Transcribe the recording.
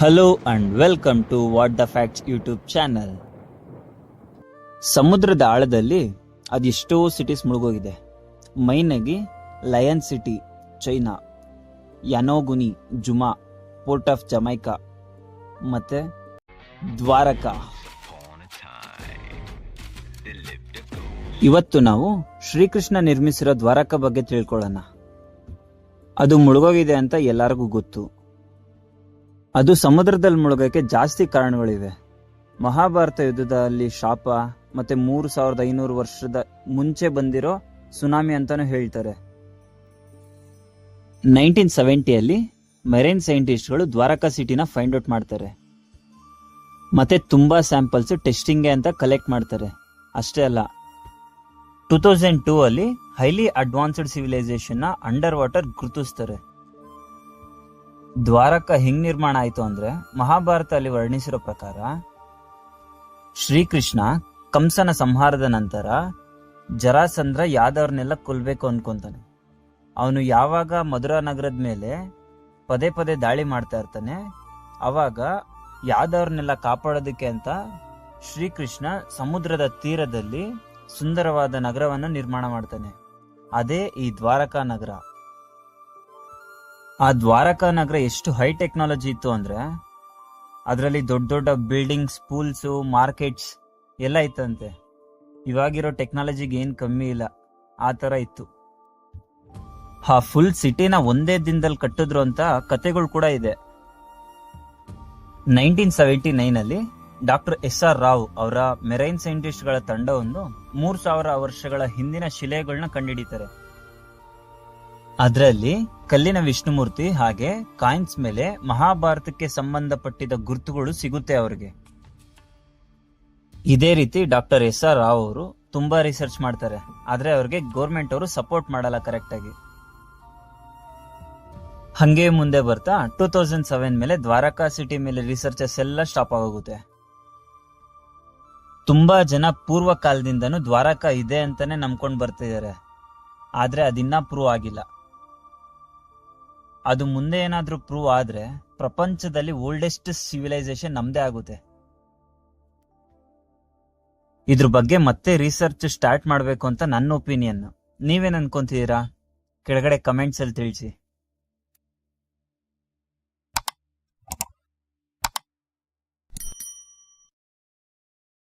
Hello and welcome to what the facts YouTube channel ಸಮುದ್ರದ ಆಳದಲ್ಲಿ ಅದೆಷ್ಟೋ ಸಿಟೀಸ್ ಮುಳುಗೋಗಿದೆ. ಮೈನಾಗಿ ಲಯನ್ ಸಿಟಿ ಚೈನಾ ಯನೋಗುನಿ ಜುಮಾ ಪೋರ್ಟ್ ಆಫ್ ಜಮೈಕಾ ಮತ್ತೆ ದ್ವಾರಕಾ. ಇವತ್ತು ನಾವು ಶ್ರೀಕೃಷ್ಣ ನಿರ್ಮಿಸಿರೋ ದ್ವಾರಕಾ ಬಗ್ಗೆ ತಿಳ್ಕೊಳ್ಳೋಣ. ಅದು ಮುಳುಗೋಗಿದೆ ಅಂತ ಎಲ್ಲರಿಗೂ ಗೊತ್ತು. ಅದು ಸಮುದ್ರದಲ್ಲಿ ಮುಳುಗೋಕೆ ಜಾಸ್ತಿ ಕಾರಣಗಳಿವೆ. ಮಹಾಭಾರತ ಯುದ್ಧದಲ್ಲಿ ಶಾಪ ಮತ್ತೆ ಮೂರು ಸಾವಿರದ ಐನೂರು ವರ್ಷದ ಮುಂಚೆ ಬಂದಿರೋ ಸುನಾಮಿ ಅಂತಾನು ಹೇಳ್ತಾರೆ. ನೈನ್ಟೀನ್ ಸೆವೆಂಟಿಯಲ್ಲಿ ಮೆರೈನ್ ಸೈಂಟಿಸ್ಟ್ಗಳು ದ್ವಾರಕಾ ಸಿಟಿನ ಫೈಂಡ್ ಔಟ್ ಮಾಡ್ತಾರೆ. ಮತ್ತೆ ತುಂಬಾ ಸ್ಯಾಂಪಲ್ಸ್ ಟೆಸ್ಟಿಂಗ್ಗೆ ಅಂತ ಕಲೆಕ್ಟ್ ಮಾಡ್ತಾರೆ. ಅಷ್ಟೇ ಅಲ್ಲ, ಟೂ ತೌಸಂಡ್ ಟೂ ಅಲ್ಲಿ highly advanced civilisation under water ಗುರುತಿಸ್ತಾರೆ. ದ್ವಾರಕ ಹೆಂಗ್ ನಿರ್ಮಾಣ ಆಯ್ತು ಅಂದ್ರೆ ಮಹಾಭಾರತ ಅಲ್ಲಿ ವರ್ಣಿಸಿರೋ ಪ್ರಕಾರ ಶ್ರೀಕೃಷ್ಣ ಕಂಸನ ಸಂಹಾರದ ನಂತರ ಜರಾಸಂದ್ರ ಯಾದವ್ರನ್ನೆಲ್ಲ ಕೊಲ್ಬೇಕು ಅನ್ಕೊಂತಾನೆ. ಅವನು ಯಾವಾಗ ಮಧುರಾ ನಗರದ ಮೇಲೆ ಪದೇ ಪದೇ ದಾಳಿ ಮಾಡ್ತಾ ಇರ್ತಾನೆ, ಅವಾಗ ಯಾದವ್ರನ್ನೆಲ್ಲ ಕಾಪಾಡೋದಕ್ಕೆ ಅಂತ ಶ್ರೀಕೃಷ್ಣ ಸಮುದ್ರದ ತೀರದಲ್ಲಿ ಸುಂದರವಾದ ನಗರವನ್ನು ನಿರ್ಮಾಣ ಮಾಡ್ತಾನೆ. ಅದೇ ಈ ದ್ವಾರಕಾ ನಗರ. ಆ ದ್ವಾರಕಾ ನಗರ ಎಷ್ಟು ಹೈ ಟೆಕ್ನಾಲಜಿ ಇತ್ತು ಅಂದ್ರೆ ಅದರಲ್ಲಿ ದೊಡ್ಡ ದೊಡ್ಡ ಬಿಲ್ಡಿಂಗ್ಸ್ ಪೂಲ್ಸ್ ಮಾರ್ಕೆಟ್ಸ್ ಎಲ್ಲ ಇತ್ತಂತೆ. ಇವಾಗಿರೋ ಟೆಕ್ನಾಲಜಿಗೆ ಏನ್ ಕಮ್ಮಿ ಇಲ್ಲ. ಆ ತರ ಇತ್ತು. ಆ ಫುಲ್ ಸಿಟಿನ ಒಂದೇ ದಿನದಲ್ಲಿ ಕಟ್ಟಿದ್ರು ಅಂತ ಕತೆಗಳು ಕೂಡ ಇದೆ. ನೈನ್ಟೀನ್ ಸೆವೆಂಟಿ ನೈನ್ ಅಲ್ಲಿ ಡಾಕ್ಟರ್ ಎಸ್ ಆರ್ ರಾವ್ ಅವರ ಮೆರೈನ್ ಸೈಂಟಿಸ್ಟ್ಗಳ ತಂಡವೊಂದು ಮೂರ್ ಸಾವಿರ ವರ್ಷಗಳ ಹಿಂದಿನ ಶಿಲೆಗಳನ್ನ ಕಂಡುಹಿಡಿತಾರೆ ಅದರಲ್ಲಿ ಕಲ್ಲಿನ ವಿಷ್ಣುಮೂರ್ತಿ ಹಾಗೆ ಕಾಯಿನ್ಸ್ ಮೇಲೆ ಮಹಾಭಾರತಕ್ಕೆ ಸಂಬಂಧಪಟ್ಟಿದ ಗುರುತುಗಳು ಸಿಗುತ್ತೆ ಅವರಿಗೆ. ಇದೇ ರೀತಿ ಡಾಕ್ಟರ್ ಎಸ್ ಆರ್ ರಾವ್ ಅವರು ತುಂಬಾ ರಿಸರ್ಚ್ ಮಾಡ್ತಾರೆ. ಆದ್ರೆ ಅವ್ರಿಗೆ ಗೋರ್ಮೆಂಟ್ ಅವರು ಸಪೋರ್ಟ್ ಮಾಡಲ್ಲ ಕರೆಕ್ಟ್ ಆಗಿ. ಹಂಗೆ ಮುಂದೆ ಬರ್ತಾ ಟೂ ತೌಸಂಡ್ ಸೆವೆನ್ ಮೇಲೆ ದ್ವಾರಕಾ ಸಿಟಿ ಮೇಲೆ ರಿಸರ್ಚಸ್ ಎಲ್ಲ ಸ್ಟಾಪ್ ಆಗೋಗುತ್ತೆ. ತುಂಬಾ ಜನ ಪೂರ್ವ ಕಾಲದಿಂದನೂ ದ್ವಾರಕಾ ಇದೆ ಅಂತಾನೆ ನಂಬ್ಕೊಂಡು ಬರ್ತಿದ್ದಾರೆ. ಆದ್ರೆ ಅದಿನ್ನ ಪ್ರೂವ್ ಆಗಿಲ್ಲ. ಅದು ಮುಂದೆ ಏನಾದರೂ ಪ್ರೂವ್ ಆದರೆ ಪ್ರಪಂಚದಲ್ಲಿ ಓಲ್ಡೆಸ್ಟ್ ಸಿವಿಲೈಸೇಷನ್ ನಮ್ದೇ ಆಗುತ್ತೆ. ಇದ್ರ ಬಗ್ಗೆ ಮತ್ತೆ ರಿಸರ್ಚ್ ಸ್ಟಾರ್ಟ್ ಮಾಡಬೇಕು ಅಂತ ನನ್ನ ಒಪಿನಿಯನ್ ನೀವೇನು ಅನ್ಕೊಂತಿದ್ದೀರಾ ಕೆಳಗಡೆ ಕಮೆಂಟ್ಸಲ್ಲಿ ತಿಳಿಸಿ.